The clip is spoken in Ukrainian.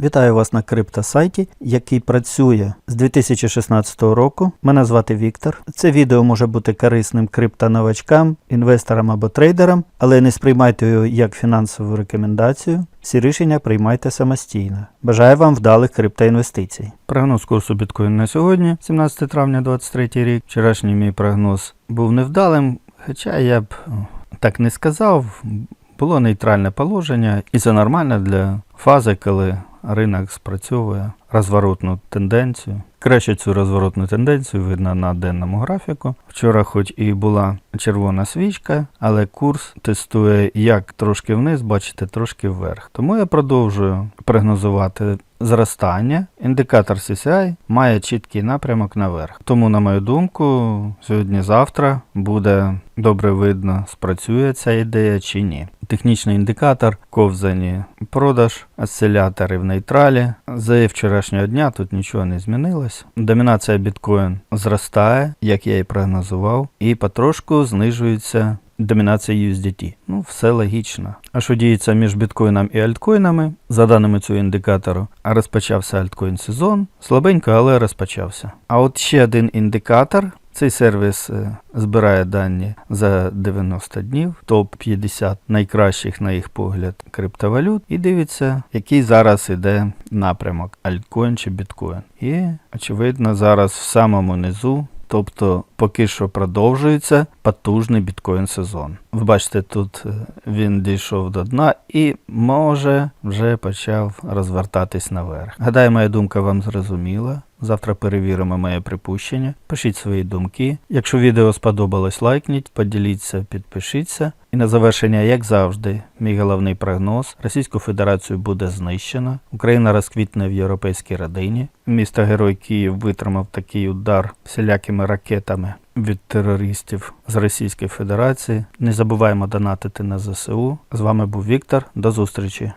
Вітаю вас на криптосайті, який працює з 2016 року. Мене звати Віктор. Це відео може бути корисним криптоновачкам, інвесторам або трейдерам, але не сприймайте його як фінансову рекомендацію. Всі рішення приймайте самостійно. Бажаю вам вдалих криптоінвестицій. Прогноз курсу біткоін на сьогодні, 17 травня 2023 рік. Вчорашній мій прогноз був невдалим, хоча я б так не сказав. Було нейтральне положення, і це нормально для фази, коли ринок спрацьовує розворотну тенденцію. Краще цю розворотну тенденцію видно на денному графіку. Вчора, хоч і була червона свічка, але курс тестує як трошки вниз, бачите, трошки вверх. Тому я продовжую прогнозувати зростання. Індикатор CCI має чіткий напрямок наверх. Тому, на мою думку, сьогодні-завтра буде добре видно, спрацює ця ідея чи ні. Технічний індикатор ковзані продаж, осцилятори в нейтралі. За вчорашнього дня тут нічого не змінилось. Домінація біткоін зростає, як я і прогнозував, і потрошку знижується домінація USDT. Ну, все логічно. А що діється між біткоїном і альткоїнами? За даними цього індикатору, розпочався альткоін сезон. Слабенько, але розпочався. А от ще один індикатор. Цей сервіс е, збирає дані за 90 днів, топ-50 найкращих, на їх погляд, криптовалют, і дивиться, який зараз іде напрямок альткоін чи біткоін. І, очевидно, зараз в самому низу Тобто поки що продовжується потужний біткоін сезон. Ви бачите, тут е, він дійшов до дна і може вже почав розвертатись наверх. Гадаю, моя думка вам зрозуміла. Завтра перевіримо моє припущення. Пишіть свої думки. Якщо відео сподобалось, лайкніть, поділіться, підпишіться. І на завершення, як завжди, мій головний прогноз: Російську Федерацію буде знищено. Україна розквітне в європейській родині. Місто Герой Київ витримав такий удар всілякими ракетами від терористів з Російської Федерації. Не забуваємо донатити на ЗСУ. З вами був Віктор. До зустрічі.